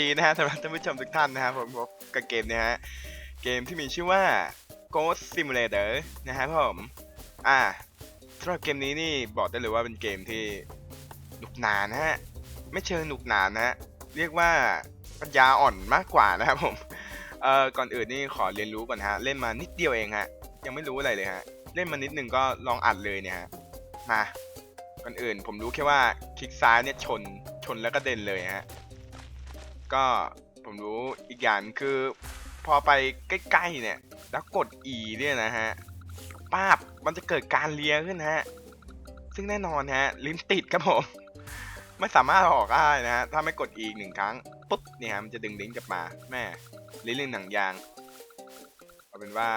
ดีนะฮะสำหรับท่านผู้ชมทุกท่านนะครับผมพบกับเกมเนี้ยฮะเกมที่มีชื่อว่า Ghost Simulator นะครับผมอ่าสำหรับเกมนี้นี่บอกได้เลยว่าเป็นเกมที่หนุกหนานนะฮะไม่เชิงหนุกหนานนะฮะเรียกว่าปัญญาอ่อนมากกว่านะครับผมเอ่อก่อนอื่นนี่ขอเรียนรู้ก่อนฮะเล่นมานิดเดียวเองฮะยังไม่รู้อะไรเลยฮะเล่นมานิดหนึ่งก็ลองอัดเลยเนี่ยฮะมาก่อนอื่นผมรู้แค่ว่าคลิกซ้ายเนี่ยชนชนแล้วก็เด่นเลยฮะ ก็ผมรู้อีกอย่างคือพอไปใกล้ๆเนี่ย แล้วกด E เนี่ยนะฮะป้าบมันจะเกิดการเลียขึ้นฮะ ซึ่งแน่นอนฮะ ลิ้นติดครับผม ไม่สามารถออกได้นะฮะ ถ้าไม่กดอีกหนึ่งครั้ง ปุ๊บเนี่ยฮะมันจะดึงลิ้นกลับมา แม่ลิ้นลิ้นหนังยาง เอาเป็นว่า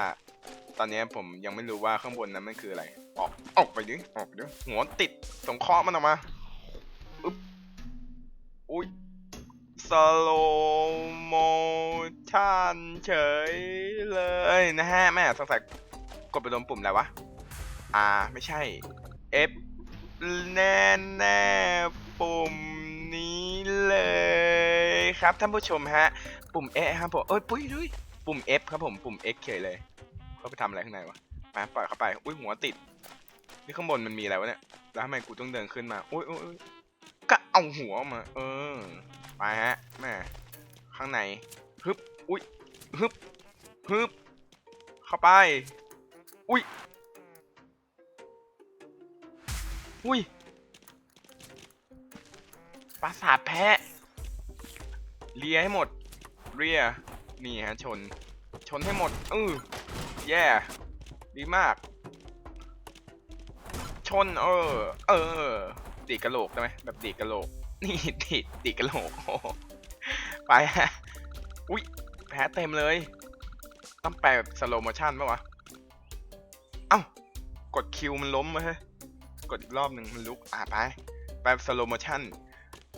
ตอนนี้ผมยังไม่รู้ว่าข้างบนนั้นมันคืออะไร ออก ออกไปดิ ออกไปดิหัวติดตรงเคอมันออกมา อุ๊บ อุ้ย สโลโมชันเฉยเลยนะฮะ แม่สงสัยกดไปโดนปุ่มอะไรวะ อ่า ไม่ใช่ F แน่แน่ๆปุ่มนี้เลยครับท่านผู้ชมฮะ ปุ่ม E ครับผมเอ้ยปุ้ยดุยปุ่ม F ครับผม ปุ่ม X เฉยเลย เขาไปทำอะไรข้างในวะ มาปล่อยเข้าไป อุ้ยหัวติด นี่ข้างบนมันมีอะไรวะเนี่ย แล้วทำไมกูต้องเดินขึ้นมา อุ้ยอุ้ยอุ๊ยก็เอาหัวออกมา เออ ไปฮะแม่ข้างในฮึบอุ้ยฮึบฮึบเข้าไป อุ้ยอุ้ยปราสาทแพะเลียให้หมด เรียนี่ฮะชน ชนให้หมดอือแย่ดีมาก ชน เออ เออดีกระโหลกได้ไหมแบบดีกระโหลก นี่ดีดดีดกระโหลกไปฮะ อุ้ยแผลเต็มเลย ต้องแปลแบบสโลโมชั่นปะวะ เอ้า กดคิวมันล้มมาฮ้ยกดอีกรอบหนึ่งมันลุก อะไปแปลสโลโมชั่น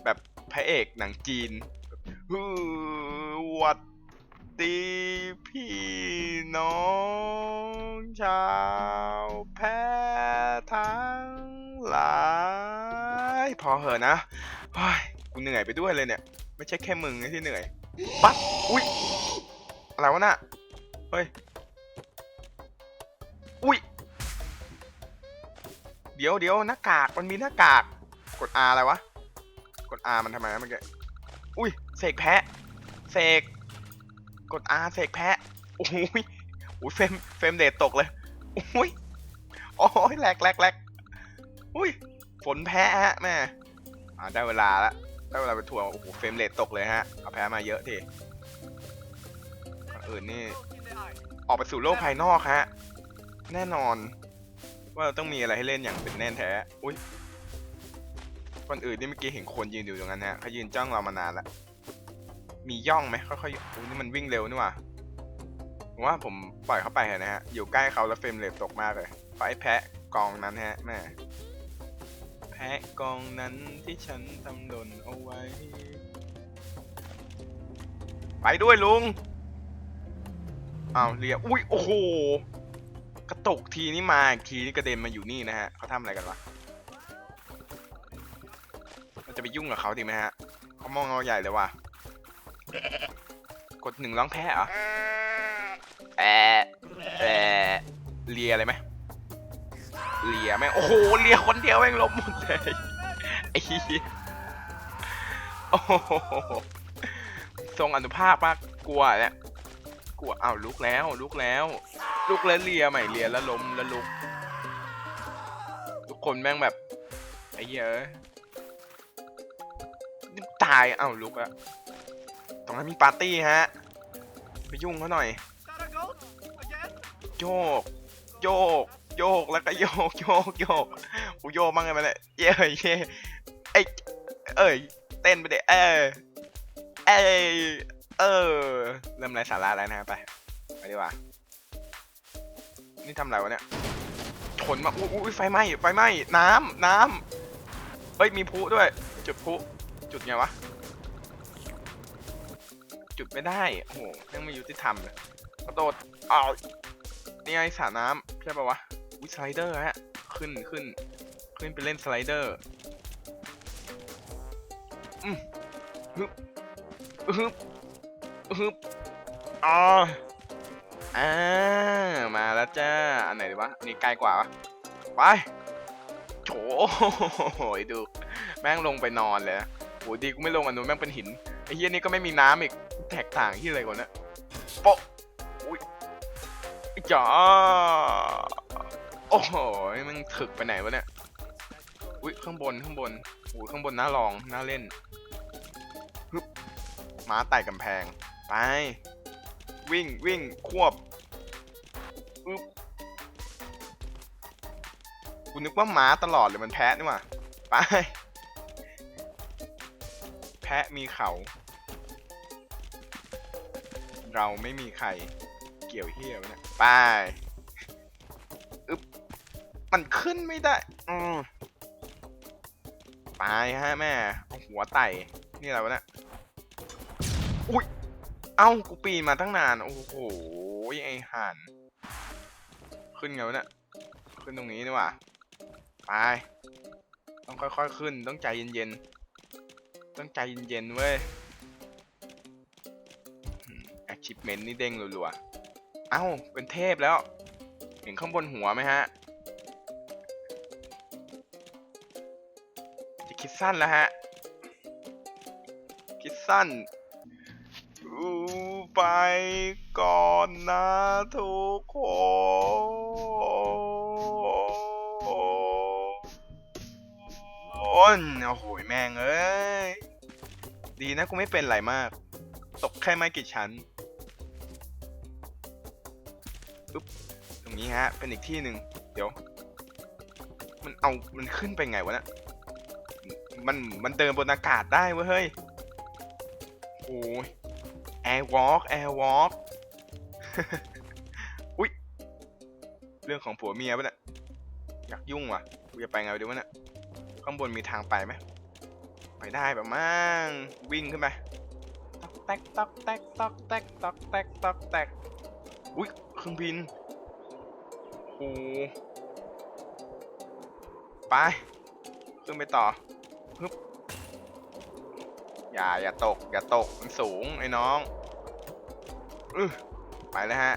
แบบพระเอกหนังจีนฮือวัดดีพี่น้องชาวแพทย์ทั้งหลาย พอเหอะนะ ฮ้ยกูเหนื่อยไปด้วยเลยเนี่ย ไม่ใช่แค่มึงที่เหนื่อย ปั๊บ อุ้ย อะไรวะน่ะ เฮ้ย อุ้ย เดี๋ยวเดี๋ยวหน้ากาก มันมีหน้ากาก กด R อะไรวะ กด R มันทำไมนะเมื่อกี้ อุ้ย เสกแพะ เสก กด R เสกแพะ โอ้ยโอ้ยเฟมเฟมเดทตกเลย โอ้ย โอ้ยแหลกแหลกแหลกอุ้ย ฝนแพ้ฮะแม่ อ่าได้เวลาล้วได้เวลาไปทัวร์โอ้โหเฟรมเรทตกเลยฮะเอาแพ้มาเยอะทีก่อนอื่นนี่ออกไปสู่โลกภายนอกฮะแน่นอน ว่าเราต้องมีอะไรให้เล่นอย่างเป็นแน่นแท้อุ้ยก่อนอื่นนี่เมื่อกี้เห็นคนยืนอยู่ตรงนั้นฮะเขายืนจ้องเรามานานล้วมีย่องไหมค่อยๆอุ้ยนี่มันวิ่งเร็วนี่ว่าผมว่าผมปล่อยเขาไปเถอะนะฮะอยู่ใกล้เขาแล้วเฟรมเรทตกมากเลยไฟแพะกองนั้นฮะแม่ พะกองนั้นที่ฉันทำหล่นเอาไว้ ไปด้วยลุงอ้าวเรียอุ้ยโอ้โหกระตกทีนี่มาทีนี่กระเด็นมาอยู่นี่นะฮะเขาทำอะไรกันวะเราจะไปยุ่งกับเขาดีไหมฮะเขามองเราใหญ่เลยว่ะกดหนึ่งร้องแพ้เหรอแอะแอะเลียอะไรไหม เลียแม่งโอ้โหเลียคนเดียวแม่งล้มหมดเลยไอ้เหี้ยโอ้โหทรงอนุภาพมากกลัวเนี่ยกลัวอ้าวลุกแล้วลุกแล้ว ลุกแล้วเลียใหม่เลียแล้วล้มแล้วลุก ทุกคนแม่งแบบไอ้เหี้ยเอ้ยนี่ตายอ้าวลุกแลตรงนั้นมีปาร์ตี้ฮะไปยุ่งเขาหน่อยโยกโยก โยกแล้วก็โยกโยกโยกกูโยกมั่งไงมาเลยเย้เย้ไอยเอ้ยเต้นไปเด็เออเอยเออเริ่มไรสาระแล้วนะไปไปดีกว่านี่ทำอะไรวะเนี่ยชนมาอุ้ยไฟไหม้ไฟไหม้น้ำน้ำเอ้ยมีพุด้วย จุดพุจุดไงวะจุดไม่ได้โอ้โหยังไม่ยุติธรรมเลยกระโดดอ้าวนี่ไงสระน้ำใช่ปะวะ วิสไลเดอร์ฮะ ขึ้นขึ้น ขึ้นไปเล่นสไลเดอร์อืมฮึบฮึบฮึบอ๋ออ่ามาแล้วจ้า อันไหนดีวะอันนี่ใกล้กว่าวะไปโถโหยดู แม่งลงไปนอนเลยโหดีกูไม่ลงอันนู้นแม่งเป็นหินไอ้เฮียนี่ก็ไม่มีน้ำอีกแตกต่างที่อะไรกว่านะโปะอุ้ยจ๋า โอ้โหมันถึกไปไหนวะเนี่ย อุ้ยข้างบนข้างบนโอ้ยข้างบนน่าลองน่าเล่นฮึบม้าไต่กำแพง ไป วิ่งวิ่งควบอึ๊บกูนึกว่าม้าตลอดเลยมันแพะนี่หว่าไป แพะมีเขา เราไม่มีใครเกี่ยวเหี้ยวเนี่ย ไป มันขึ้นไม่ได้ อืมไปฮะแม่เอาหัวไต่ นี่อะไรวะเนี่ย อุ้ย เอ้า กูปีนมาตั้งนาน โอ้โห ไอห่านขึ้นไงวะเนี่ย ขึ้นตรงนี้นี่หว่า ไป ต้องค่อยๆขึ้น ต้องใจเย็นๆ ต้องใจเย็นๆ เว้ย achievement นี่เด้งรัวๆ เอ้า เป็นเทพแล้ว เห็นข้างบนหัวไหมฮะ ดสั้นแล้วฮะ คิดสั้นอูไปก่อนนะทุกคนโอ้โหแม่งเอ้ย ดีนะกูไม่เป็นไรมาก ตกแค่ไม่กี่ชั้นปึ๊บตรงนี้ฮะ เป็นอีกที่หนึ่ง เดี๋ยว มันเอา มันขึ้นไปไงวะเนะ มันมันเดินบนอากาศได้เว้ยเฮ้ยโอ้ย air walk air walk อุ๊ยเรื่องของผัวเมียปะเนี่ยอยากยุ่งว่ะกูจะไปไงดีวะเนี่ยข้างบนมีทางไปไหมไปได้แบบมั่งวิ่งขึ้นไปตอกแตกตอกแตกตอกแตกตอกแตกตอกแตกอุ๊ยเครื่องบินโอ้ไปขึ้นไปต่อ อย่าอย่าตก อย่าตกมันสูงไอ้น้องอไปแล้วฮะ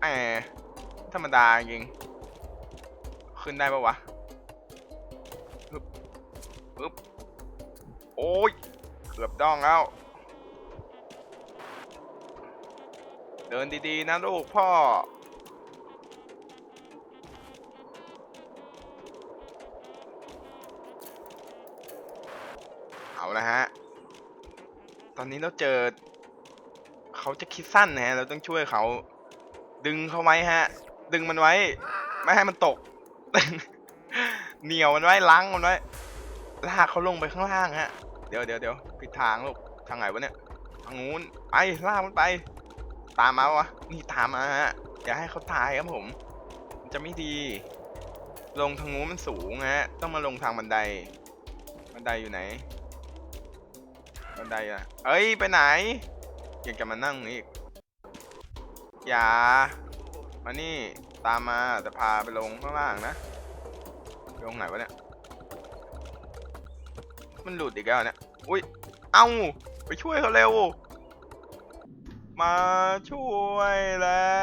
แหมธรรมดาจริง ขึ้นได้ปะวะปึ๊บปึ๊บโอ้ย เกือบดองแล้ว เดินดีๆนะลูกพ่อ ตอนนี้เราเจอ เขาจะคิดสั้นนะฮะ เราต้องช่วยเขา ดึงเขาไว้ฮะ ดึงมันไว้ ไม่ให้มันตก เหนียวมันไว้ล้างมันไว้ลากเขาลงไปข้างล่างฮะ เดี๋ยวเดี๋ยวเดี๋ยวผิดทางลูก ทางไหนวะเนี่ย ทางนู้น ไปลากมันไป ตามมาวะ นี่ตามมาฮะ อย่าให้เขาตายครับผม จะไม่ดี ลงทางนู้นมันสูงฮะ ต้องมาลงทางบันได บันไดอยู่ไหน บันไดอะเอ้ย ไปไหนยังจะมานั่งนี่อีกอย่า มานี่ ตามมาจะพาไปลงข้างล่างนะ ลงไหนวะเนี่ย มันหลุดอีกแล้วเนี่ย อุ้ย เอ้า ไปช่วยเขาเร็ว มาช่วยแล้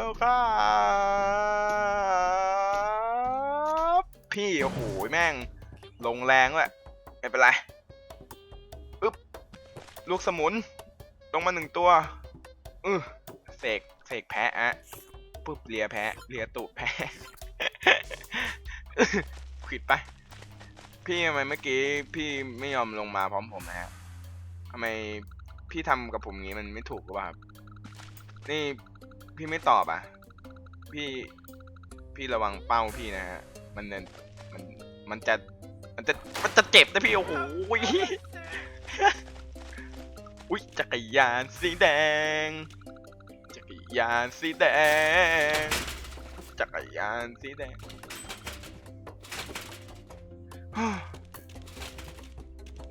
วครับพี่ โอ้โห แม่ง ลงแรงเลยไม่เป็นไร ลูกสมุน ลงมาหนึ่งตัวอือเสกเสกแพะอะปุ๊บเลียแพะเลียตูดแพะผิดไป พี่ทำไมเมื่อกี้พี่ไม่ยอมลงมาพร้อมผมนะฮะทำไมพี่ทำกับผมงี้มันไม่ถูกหรือเปล่าครับ นี่พี่ไม่ตอบอะ พี่พี่ระวังเป้าพี่นะฮะ มันเนี่ยมันมันจะมันจะมันจะเจ็บนะพี่โอ้โห อุ้ยจักรยานสีแดง จักรยานสีแดง จักรยานสีแดง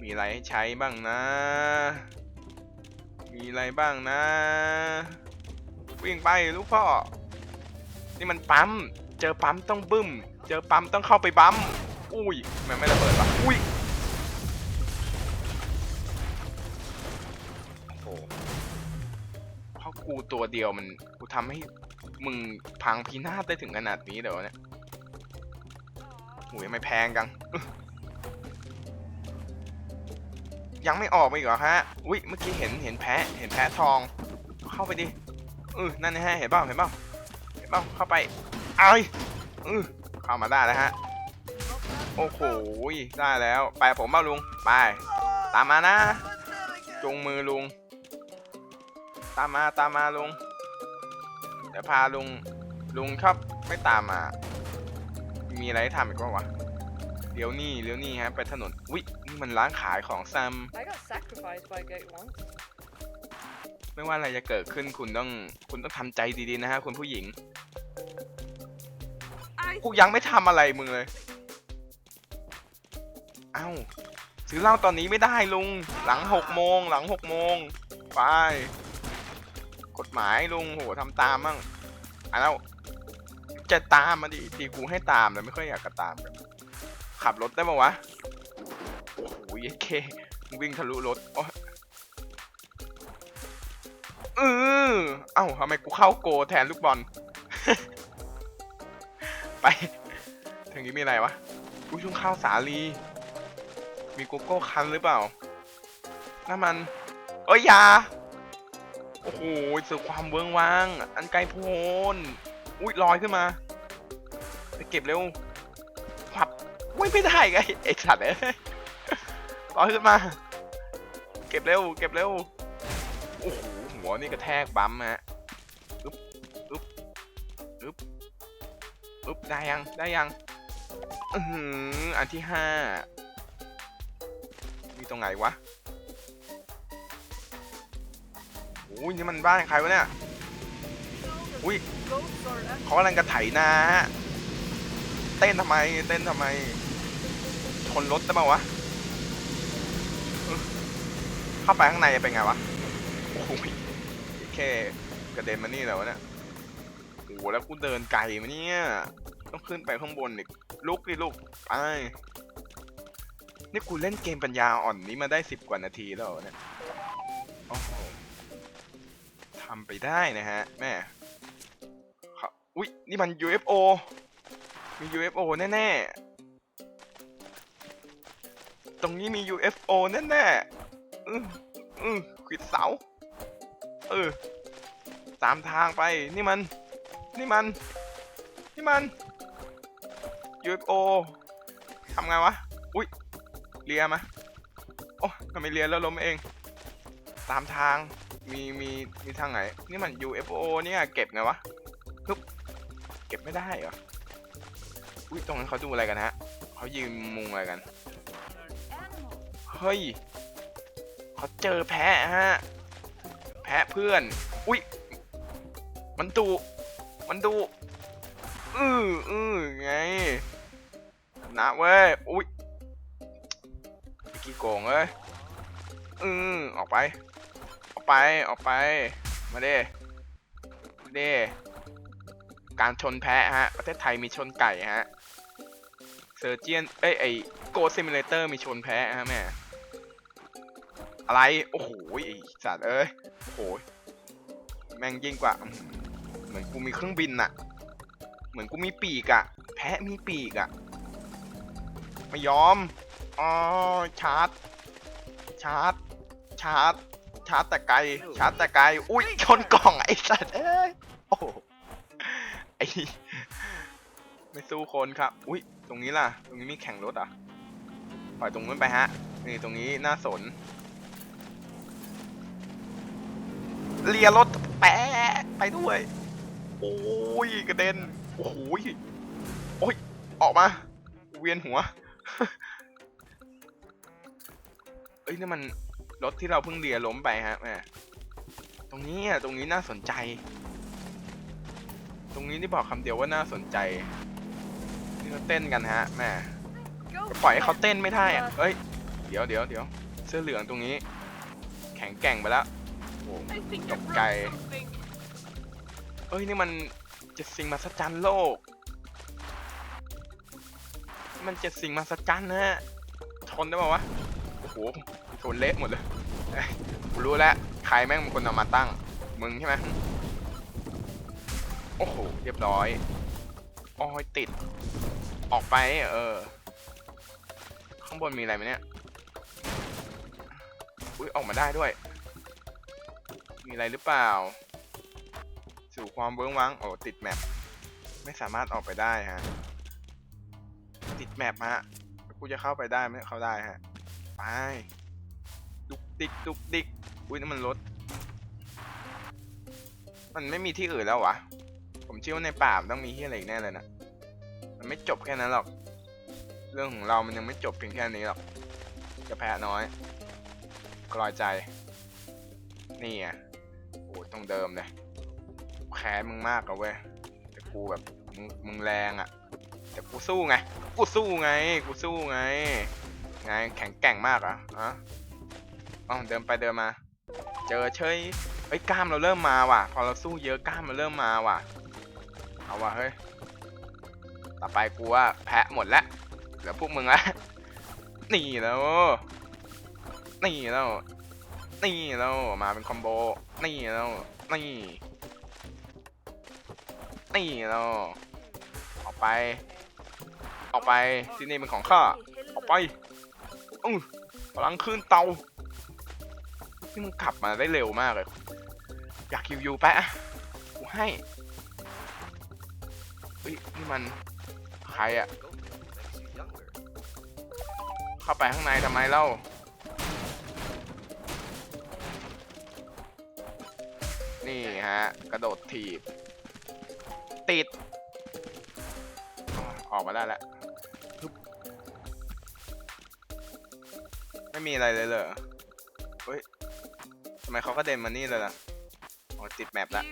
มีอะไรให้ใช้บ้างนะ มีอะไรบ้างนะ วิ่งไปลูกพ่อ นี่มันปั๊ม เจอปั๊มต้องบึ้ม เจอปั๊มต้องเข้าไปบั๊ม อุ้ย มันไม่ระเบิดปะอุ้ย กูตัวเดียวมันกูทำให้มึงพังพินาศได้ถึงขนาดนี้เดี๋ยวเนี่ยโอยไม่แพงกัง ยังไม่ออกมาอีกเหรอฮะ อุ้ยเมื่อกี้เห็นเห็นแพะเห็นแพะทอง เข้าไปดิเออนั่นนะฮะเห็นเปล่าเห็นเปล่าเห็นเปล่าเข้าไปเอ้ยเออเข้ามาได้แล้วฮะ โอ้โหได้แล้ว ไปผมบ้าลุง ไป ตามมานะจูงมือลุง ตามมาตามมาลุงเดี๋ยวพาลุงลุงชอบไม่ตามมา มีอะไรให้ทำอีกบ้างวะเลี้ยวนี่เลี้ยวนี่ฮะไปถนนอุ๊ยนี่มันร้านขายของซัม I got sacrificed by a goat once. ไม่ว่าอะไรจะเกิดขึ้นคุณต้องคุณต้องทำใจดีๆนะฮะคุณผู้หญิง I กูยังไม่ทำอะไรมึงเลย เอ้าซื้อเหล้าตอนนี้ไม่ได้ลุง หลังหกโมงหลังหกโมงไป กฎหมายลุงโหทำตามมั่งอะแล้วจะตามมาดิทีกูให้ตามแต่ไม่ค่อยอยากกระตามกันขับรถได้ปะวะโอ้โหเยเคมวิ่งทะลุรถโอ้เออเอ้าทำไมกูเข้าโกแทนลูกบอล ไปทางนี้มีอะไรวะอุ้ยชุงข้าวสาลี มีโกโก้คันหรือเปล่าน้ำมัน เอ้ยยา โอ้โหสื่อความเวิ้งว้าง อันไกลโพ้นอุ้ยลอยขึ้นมาไปเก็บเร็วพับอุ้ยไม่ได้ไงไอ้สัตว์เอ้ยลอยขึ้นมา เก็บเร็ว เก็บเร็วโอ้โหหัวนี่กระแทกบั๊มฮะอึ๊บอึ๊บอึ๊บอึ๊บได้ยังได้ยังอืออันที่ห้ามีตรงไหนวะ อุ้ยนี่มันบ้านใครวะเนี่ย อุ้ยเขากำลังกระไถนาฮะ เต้นทำไม เต้นทำไม ชนรถได้ปะวะ เข้าไปข้างในเป็นไงวะ โอ้ยแค่กระเด็นมานี่แล้วะเนี่ยโอ้โหแล้วกูเดินไกลมาเนี่ย ต้องขึ้นไปข้างบนอีกลุกดิลุกไปนี่กูเล่นเกมปัญญาอ่อนนี้มาได้สิบกว่านาทีแล้วเหรอเนี่ยโอ้โห ทำไปได้นะฮะแม่ครับอุ๊ย นี่มัน UFO มี UFO แน่ๆ ตรงนี้มี UFO แน่ๆ อืออือขวิดเสา เออ ตามทางไป นี่มัน นี่มัน นี่มัน UFO ทำไงวะ อุ๊ย เลียมาโอ้ทำไมเลียแล้วล้มเอง ตามทาง มีมีมีทางไหน นี่มัน UFO เนี่ยเก็บไงวะลุกเก็บไม่ได้เหรอ อุ้ยตรงนั้นเขาดูอะไรกันฮะเขายืนมุงอะไรกัน เฮ้ยเขาเจอแพะฮะ แพะเพื่อน อุ้ย มันดุมันดุอืออือไงนะเว้ย อุ้ยกี่โกงเอ้ยอือออกไป อกไปออกไป มาเด้มาเด้การชนแพะฮะ ประเทศไทยมีชนไก่ฮะเซอร์เจียนเอ้ยไอโกซิมูเลเตอร์มีชนแพะฮะแม่อะไร โอ้โหไอสัตว์เอ้ยโอ้โหแม่งยิ่งกว่า เหมือนกูมีเครื่องบินอะเหมือนกูมีปีกอะแพะมีปีกอะไม่ยอมอ๋อชาร์จ ชาร์จ ชาร์จาร์จแต่ไกล ชาร์จแต่ไกล อุ้ยชนกล่องไอสัตว์เอ้ยโอ้ไอ้ไม่สู้คนครับ อุ้ยตรงนี้ล่ะ ตรงนี้มีแข่งรถอะ ปล่อยตรงนู้นไปฮะ นี่ตรงนี้น่าสน เลียรถแปะไปด้วย โอ้ยกระเด็น โอ้โหยโอ้ย ออกมา เวียนหัว เอ้ยนี่มัน รถที่เราเพิ่งเลียล้มไปฮะแม่ตรงนี้อะตรงนี้น่าสนใจ ตรงนี้นี่บอกคำเดียวว่าน่าสนใจนี่เขาเต้นกันฮะแม่ปล่อยให้เขาเต้นไม่ได้อะเฮ้ยเดี๋ยวเดี๋ยวเดี๋ยวเสื้อเหลืองตรงนี้ แข็งแกร่งไปแล้วโอ้ I think Độc you're cày. something. เอ้ยนี่มันจ็ดสิ่งมหัศจรรย์โลก มันจ็ดสิ่งมหัศจรรย์นะฮะชนได้ป่าวะโอ้โหชนเละหมดเลย กูรู้แล้วใครแม่งเป็นคนเอามาตั้ง มึงใช่ไหมโอ้โห เรียบร้อยโอ้ยติด ออกไป เออ ข้างบนมีอะไรไหมเนี่ย อุ้ยออกมาได้ด้วย มีอะไรหรือเปล่า สู่ความเบื้องวังโอ้ติดแมปไม่สามารถออกไปได้ฮะ ติดแมปฮะ กูจะเข้าไปได้ไหมเข้าได้ฮะ ไป ดิกดุกดิกอุ้ยนั่นมันรถ มันไม่มีที่อื่นแล้ววะ ผมเชื่อว่าในป่าต้องมีที่อะไรอีกแน่เลยนะมันไม่จบแค่นั้นหรอก เรื่องของเรามันยังไม่จบเพียงแค่นี้หรอก จะแพ้น้อยกลอยใจ นี่อะโอ้ตรงเดิมเลยแค้มึงมากอะเว้ย แต่กูแบบมึงมึงแรงอะแต่กูสู้ไง กูสู้ไง กูสู้ไง ไงแข็งแกร่งมากเหรอะฮะ อ๋อเดินไปเดินมา เจอเฉยเฮ้ยกล้ามเราเริ่มมาว่ะ พอเราสู้เยอะกล้ามมันเริ่มมาว่ะ เอาว่ะเฮ้ย ต่อไปกูว่าแพ้หมดแล้วเหลือพวกมึงละนี่แล้วนี่แล้วนี่แล้วมาเป็นคอมโบ นี่แล้วนี่นี่แล้วออกไป ออกไปที่นี่เป็นของข้า ออกไปอื้อพลังขึ้นเตา นี่มึงขับมาได้เร็วมากเลย อยากคิวยูแปะกูให้เฮ้ยนี่มันใครอะเข้าไปข้างในทำไมเล่านี่ฮะ กระโดดถีบ ติด ออกมาได้แล้ว ไม่มีอะไรเลยเหรอ ไมเขาก็เด่นมานี่เลยล่ะอ๋อติดแมปละ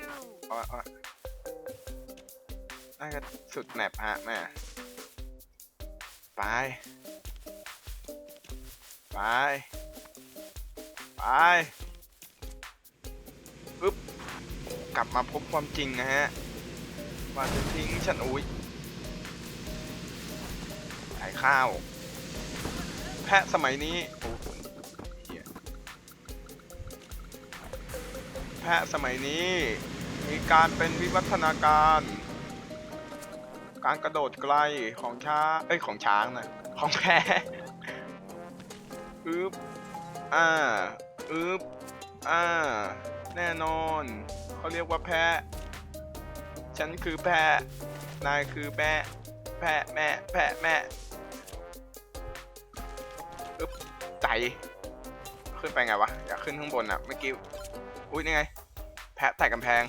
อ๋ออ๋อน่าจะสุดแมปฮะแม่ไปไปไปปึ๊บกลับมาพบความจริงนะฮะว่าจะทิ้งฉันอุ้ยขายข้าว แพะสมัยนี้ แพะสมัยนี้ มีการเป็นวิวัฒนาการ การกระโดดไกลของช้างเอ้ยของช้างนะของแพะอึบอ่าอึบอ่า แน่นอนเขาเรียกว่าแพะ ฉันคือแพะ นายคือแม่แพะแม่แพะแม่อึ๊บใจ ขึ้นไปไงวะ อยากขึ้นข้างบนอะเมื่อกี้ อุ้ยนี่ไง แพะไต่กำแพง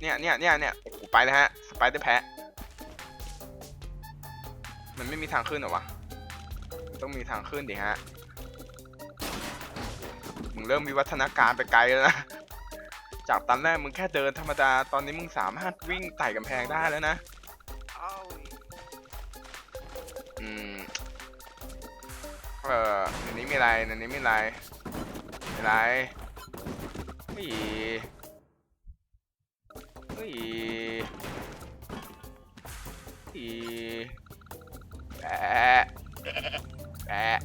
เนี่ยเนี่ยเนี่ยเนี่ยโอ้โหไปแล้วฮะ สไปเดอร์แพะ มันไม่มีทางขึ้นหรอวะ ต้องมีทางขึ้นดิฮะ มึงเริ่มมีวัฒนาการไปไกลแล้วนะ จากตอนแรกมึงแค่เดินธรรมดา ตอนนี้มึงสามารถวิ่งไต่กำแพงได้แล้วนะอืม เออในนี้มีอะไรในนี้มีอะไรมีอะไร ฮ้ยเฮ้ยเฮ้ยแปะแปะ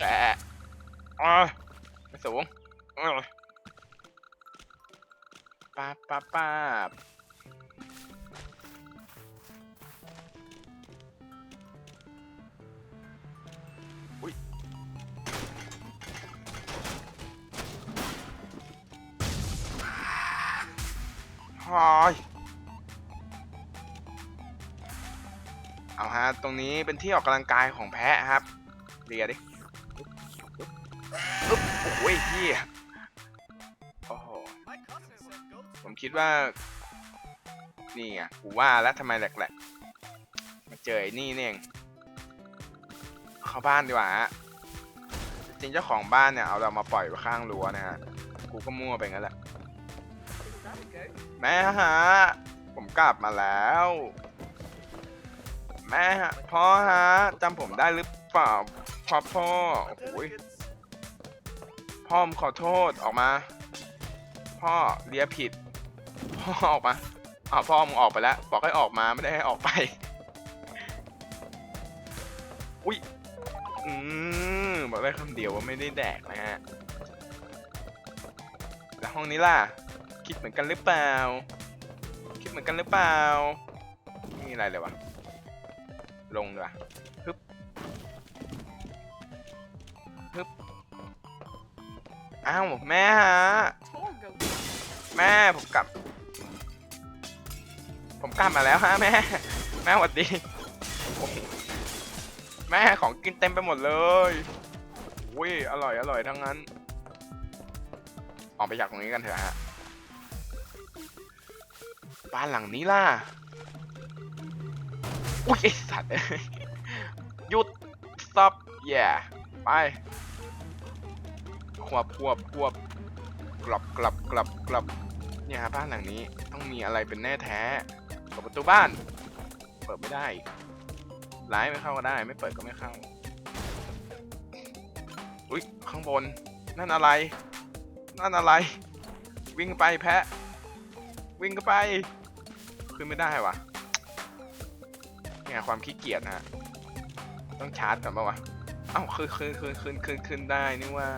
แปะอ๋อไม่สูงป้าบป้าบป้าบ อยเอาฮะ ตรงนี้เป็นที่ออกกำลังกายของแพะครับเรียดิอึ๊บโอ้ยเฮียโอ้โห ผมคิดว่า นี่ไงกูว่าแล้วทำไมแหลกๆ มาเจอไอ้นี่นี่เองเข้าบ้านดีกว่าฮะจริงเจ้าของบ้านเนี่ยเอาเรามาปล่อยไว้ข้างรั้วนะฮะ กูก็มั่วไปงั้นแหละ แม่ฮะ ผมกลับมาแล้ว แม่ฮะ พ่อฮะจำผมได้หรือเปล่าพ่อพ่อโอ้ยพ่อมขอโทษออกมา พ่อเลียผิด พ่อออกมาอ้าวพ่อมึงออกไปแล้ว บอกให้ออกมาไม่ได้ให้ออกไป อุ้ยอืมบอกได้คำเดียวว่าไม่ได้แดกนะฮะ แล้วห้องนี้ล่ะ คิดเหมือนกันหรือเปล่า คิดเหมือนกันหรือเปล่าไม่มีอะไรเลยวะลงดีกว่าฮึบฮึบอ้าวแม่ฮะแม่ผมกลับ ผมกลับมาแล้วฮะแม่ แม่สวัสดี แม่ของกินเต็มไปหมดเลยอุ้ยอร่อยอร่อยทั้งนั้น ออกไปจากตรงนี้กันเถอะฮะ บ้านหลังนี้ล่ะ อุ้ยไอสัตว์เอ้ยหยุด stop yeah ไปควบควบควบกลับกลับกลับกลับเนี่ยฮะบ้านหลังนี้ต้องมีอะไรเป็นแน่แท้เปิดประตูบ้าน เปิดไม่ได้ร้ายไม่เข้าก็ได้ ไม่เปิดก็ไม่เข้า อุ้ยข้างบน นั่นอะไร นั่นอะไร วิ่งไปแพะ วิ่งก็ไป ขึ้นไม่ได้วะเนี่ยความขี้เกียจนะต้องชาร์จก่อนปะวะเอ้าขึ้นขึ้นขึ้นขึ้นขึ้นขึ้นได้นี่ว่า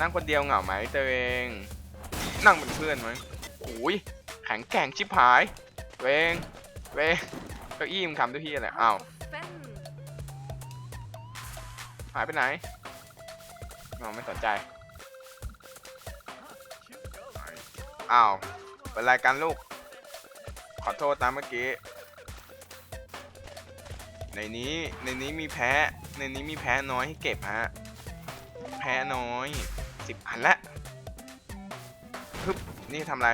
นั่งคนเดียวเหงาไหมตัวเอง นั่งเป็นเพื่อนไหมโอ้ยแข็งแกร่งชิบหายเวงเวงเก้าอี้มึงทำด้วยพี่อะไรอ้าวหายไปไหนอ้าไม่สนใจ อ้าว เป็นไรกันลูก ขอโทษนะเมื่อกี้ ในนี้ในนี้มีแพ้ในนี้มีแพ้น้อยให้เก็บฮะ แพ้น้อยสิบอันละฮึบนี่ทำอะไร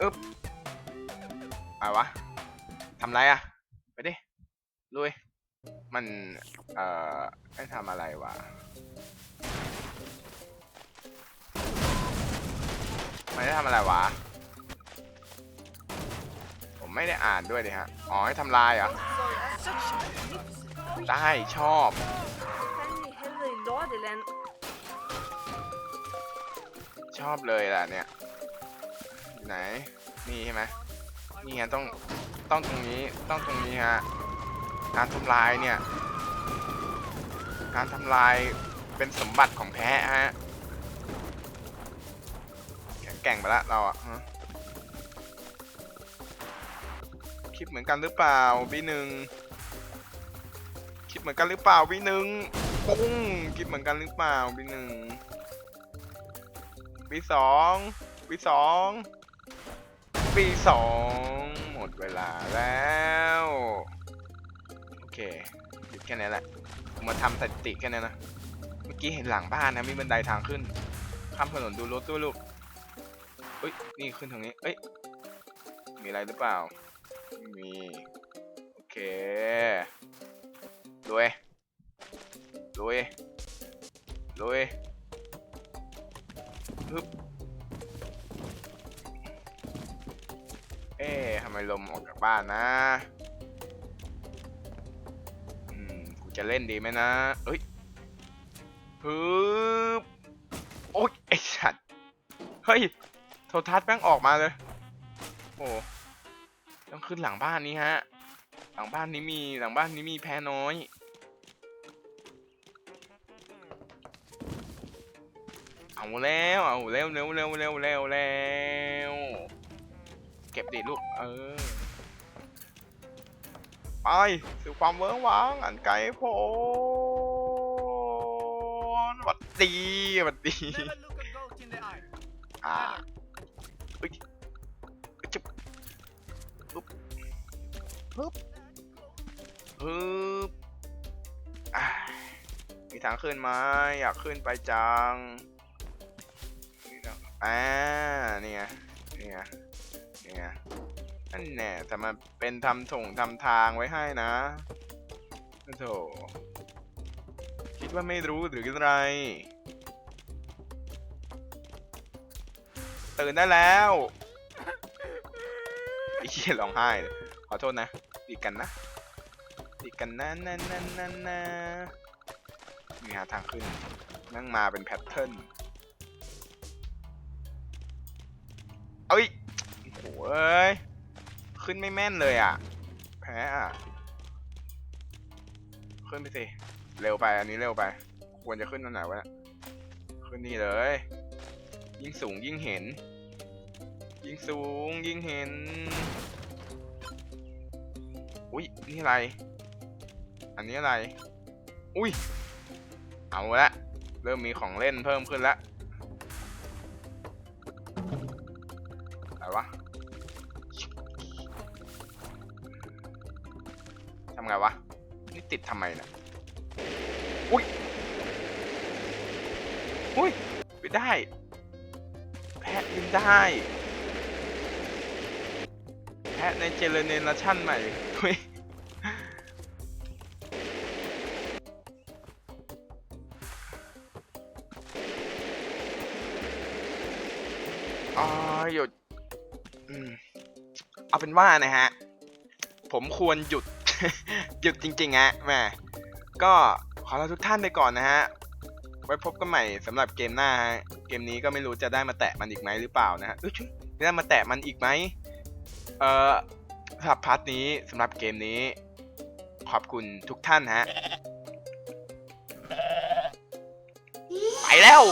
อึบไปวะทำไรอะไปดิลุยมัน เอ่อให้ทำอะไรวะไม่ได้ทำอะไรวะ ไม่ได้อ่านด้วยเดิฮะ อ๋อ ให้ทำลายเหรอ ได้ชอบ ชอบเลยแหละเนี่ย ไหน นี่ใช่ไหมนี่ไงต้อง ต้องตรงนี้ ต้องตรงนี้ฮะ การทำลายเนี่ย การทำลายเป็นสมบัติของแพ้ฮะ แข็งแกร่งไปละเราอะ คิดเหมือนกันหรือเปล่าวีหนึ่งคิดเหมือนกันหรือเปล่าวีหนึ่งปุ้งคิดเหมือนกันหรือเปล่าวีหนึ่งปีสองปีสองปีสองหมดเวลาแล้วโอเคหยุดแค่นี้แหละผมมาทำสถิติแค่นี้นะเมื่อกี้เห็นหลังบ้านนะมีบันไดทางขึ้นข้ามถนนดูรถด้วยลูกเอ้ยนี่ขึ้นทางนี้เอ้ยมีอะไรหรือเปล่า ไม่มีโอเครวยรวยรวยเอ๊ะทำไมลมออกจากบ้านนะอืมกูจะเล่นดีไหมนะเอ้ยฮึบโอ๊ยไอ้สัตว์ เฮ้ย โทรทัศน์แม่งออกมาเลย โอ้ ต้องขึ้นหลังบ้านนี้ฮะ หลังบ้านนี้มีหลังบ้านนี้มีแพ้น้อย เอาแล้วเอาเร็วเร็วเร็วเร็วเร็วเร็วเก็บดิลูกเออไปสู่ความเวิ้งว้างอันไกลโพ้นหวัดดีหวัดดี Never look a goat in the eye. อ่า ปึ๊บปึ๊บอ่ามีทางขึ้นไหมอยากขึ้นไปจังอ่านี่ไงนี่ไงนี่ไงนั่นแน่แต่มันเป็นทำส่งทำทางไว้ให้นะโธ่คิดว่าไม่รู้หรือไร ตื่นได้แล้วไอ้เหี้ยร้องไห้เลย อโทษนะดีกันนะดีกันนะนะนะนะนะมีหาทางขึ้นนั่งมาเป็นแพทเทิร์นเอ้ยโอ้โยขึ้นไม่แม่นเลยอะ แพ้อะ ขึ้นไปสิ เร็วไป อันนี้เร็วไป ควรจะขึ้นตรงไหนวะ ขึ้นนี่เลย ยิ่งสูงยิ่งเห็น ยิ่งสูงยิ่งเห็น อุ้ยนี่อะไร อันนี้อะไร อุ้ย เอาละ เริ่มมีของเล่นเพิ่มขึ้นแล้วอะไรวะทำไงวะ นี่ติดทำไมนะอุ้ย อุ้ยไม่ได้ แพะยิงได้แพะในเจเนเรชั่นใหม่เฮ้ย เอาเป็นว่านะฮะ ผมควรหยุด หยุดจริงๆฮะแม่ก็ขอลาทุกท่านไปก่อนนะฮะ ไว้พบกันใหม่สำหรับเกมหน้าฮะ เกมนี้ก็ไม่รู้จะได้มาแตะมันอีกไหมหรือเปล่านะฮะเอ้ยชุยได้มาแตะมันอีกไหมเอ่อสำหรับพาร์ทนี้สำหรับเกมนี้ ขอบคุณทุกท่านฮะ ไปแล้ว